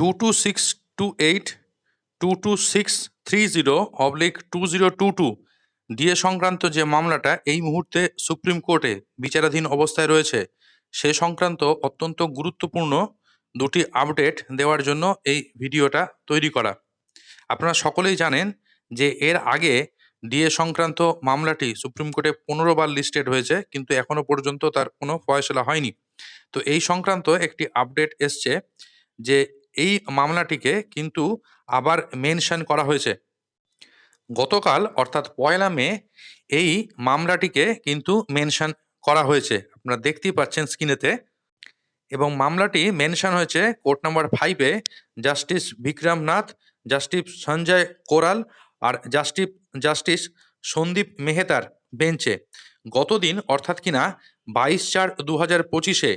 Two two six two eight two two six three zero oblique two zero two two DA সংক্রান্ত যে মামলাটা, এই মুহূর্তে supreme কোর্টে বিচারাধীন অবস্থায় রয়েছে, সে সংক্রান্ত অত্যন্ত গুরুত্বপূর্ণ দুটি আপডেট দেওয়ার জন্য এই ভিডিওটা তৈরি করা। আপনারা সকলেই জানেন যে এর আগে ডিএ সংক্রান্ত মামলাটি সুপ্রিম কোর্টে পনেরো বার লিস্টেড হয়েছে, কিন্তু এখনও পর্যন্ত তার কোনো ফয়সলা হয়নি। তো এই সংক্রান্ত একটি আপডেট এসছে যে এই মামলাটিকে কিন্তু আবার মেনশন করা হয়েছে। গতকাল, অর্থাৎ পয়লা মে, এই মামলাটিকে কিন্তু মেনশন করা হয়েছে। আপনারা দেখতেই পাচ্ছেন স্ক্রিনেতে এবং মামলাটি মেনশন হয়েছে কোর্ট নাম্বার ফাইভে জাস্টিস বিক্রম নাথ জাস্টিস সঞ্জয় কোরাল আর জাস্টিস জাস্টিস সন্দীপ মেহতার বেঞ্চে। গতদিন, অর্থাৎ কিনা, বাইশ চার দু হাজার পঁচিশে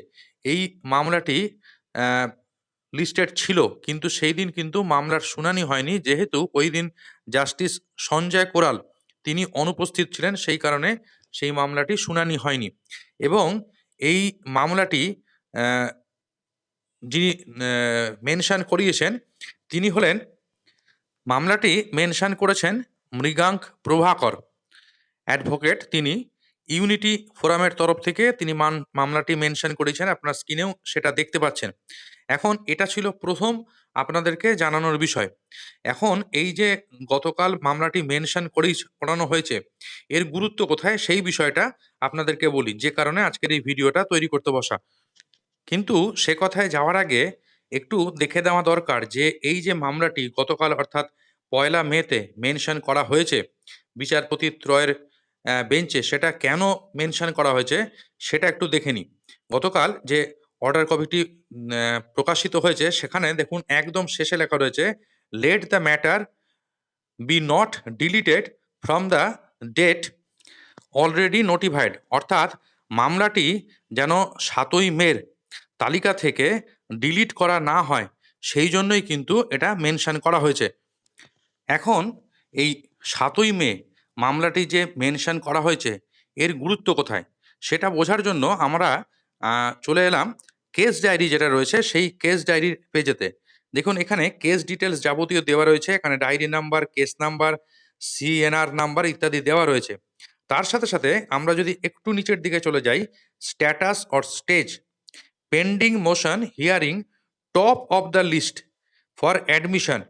এই মামলাটি লিস্টেড ছিল, কিন্তু সেই দিন কিন্তু মামলার শুনানি হয়নি। যেহেতু ওই দিন জাস্টিস সঞ্জয় কোরাল, তিনি অনুপস্থিত ছিলেন, সেই কারণে সেই মামলাটি শুনানি হয়নি। এবং এই মামলাটি যিনি মেনশান করিয়েছেন, তিনি হলেন, মামলাটি মেনশান করেছেন মৃগাঙ্ক প্রভাকর। অ্যাডভোকেট তিনি ইউনিটি ফোরামের তরফ থেকে তিনি মান, মামলাটি মেনশন করেছেন, আপনার স্ক্রিনেও সেটা দেখতে পাচ্ছেন। এখন এটা ছিল প্রথম আপনাদেরকে জানানোর বিষয়। এখন এই যে গতকাল মামলাটি মেনশন করেই করানো হয়েছে, এর গুরুত্ব কোথায়? সেই বিষয়টা আপনাদেরকে বলি, যে কারণে আজকের এই ভিডিওটা তৈরি করতে বসা। কিন্তু সে কথায় যাওয়ার আগে একটু দেখে দেওয়া দরকার যে এই যে মামলাটি গতকাল অর্থাৎ পয়লা মেতে মেনশন করা হয়েছে, বিচারপতি ত্রয়ের বেঞ্চে সেটা কেন মেনশন করা হয়েছে সেটা একটু দেখে নিই। গতকাল যে অর্ডার কপিটি প্রকাশিত হয়েছে সেখানে দেখুন একদম শেষে লেখা রয়েছে let the matter be not deleted from the date already notified অর্থাৎ মামলাটি যেন সাতই মের তালিকা থেকে ডিলিট করা না হয়, সেই জন্যই কিন্তু এটা মেনশান করা হয়েছে। এখন এই সাতই মে মামলাটি যে মেনশন করা হয়েছে, এর গুরুত্ব কোথায়? সেটা বোঝার জন্য আমরা চলে এলাম কেস ডায়েরি যেটা রয়েছে, সেই কেস ডায়েরির পেজেতে দেখুন, এখানে কেস ডিটেলস যাবতীয় দেওয়া রয়েছে, এখানে diary number case number CNR number ইত্যাদি দেওয়া রয়েছে। তার সাথে সাথে আমরা যদি একটু নিচের দিকে চলে যাই status or stage pending motion hearing top of the list for admission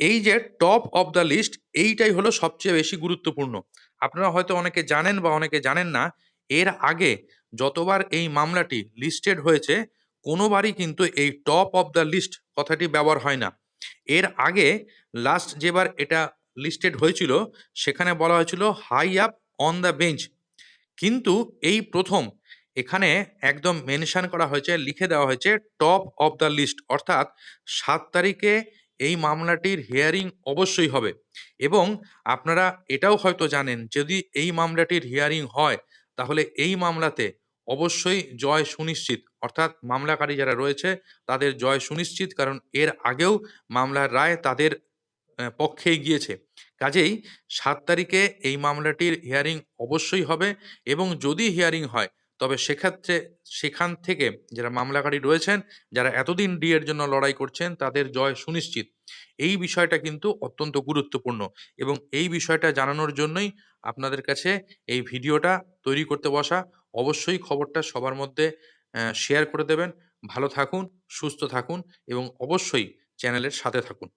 এই যে টপ অফ দ্য লিস্ট এইটাই হলো সবচেয়ে বেশি গুরুত্বপূর্ণ। আপনারা হয়তো অনেকে জানেন বা অনেকে জানেন না, এর আগে যতবার এই মামলাটি লিস্টেড হয়েছে, কোনোবারই কিন্তু এই টপ অফ দ্য লিস্ট কথাটি ব্যবহার হয় না। এর আগে লাস্ট যেবার এটা লিস্টেড হয়েছিল, সেখানে বলা হয়েছিল high up on the bench কিন্তু এই প্রথম এখানে একদম মেনশন করা হয়েছে, লিখে দেওয়া হয়েছে টপ অফ দ্য লিস্ট অর্থাৎ সাত তারিখে এই মামলাটির হিয়ারিং অবশ্যই হবে। এবং আপনারা এটাও হয়তো জানেন যদি এই মামলাটির হিয়ারিং হয় তাহলে এই মামলাতে অবশ্যই জয় সুনিশ্চিত। অর্থাৎ মামলাকারী যারা রয়েছে তাদের জয় সুনিশ্চিত কারণ এর আগেও মামলার রায় তাদের আহ, পক্ষেই গিয়েছে। কাজেই সাত তারিখে এই মামলাটির হিয়ারিং অবশ্যই হবে এবং যদি হিয়ারিং হয় তবে সেক্ষেত্রে সেখান থেকে যারা মামলাকারী রয়েছেন, যারা এতদিন ডি এর জন্য লড়াই করছেন, তাদের জয় সুনিশ্চিত। এই বিষয়টা কিন্তু অত্যন্ত গুরুত্বপূর্ণ এবং এই বিষয়টা জানানোর জন্যই আপনাদের কাছে এই ভিডিওটা তৈরি করতে বসা। অবশ্যই খবরটা সবার মধ্যে শেয়ার করে দেবেন। ভালো থাকুন, সুস্থ থাকুন এবং অবশ্যই চ্যানেলের সাথে থাকুন।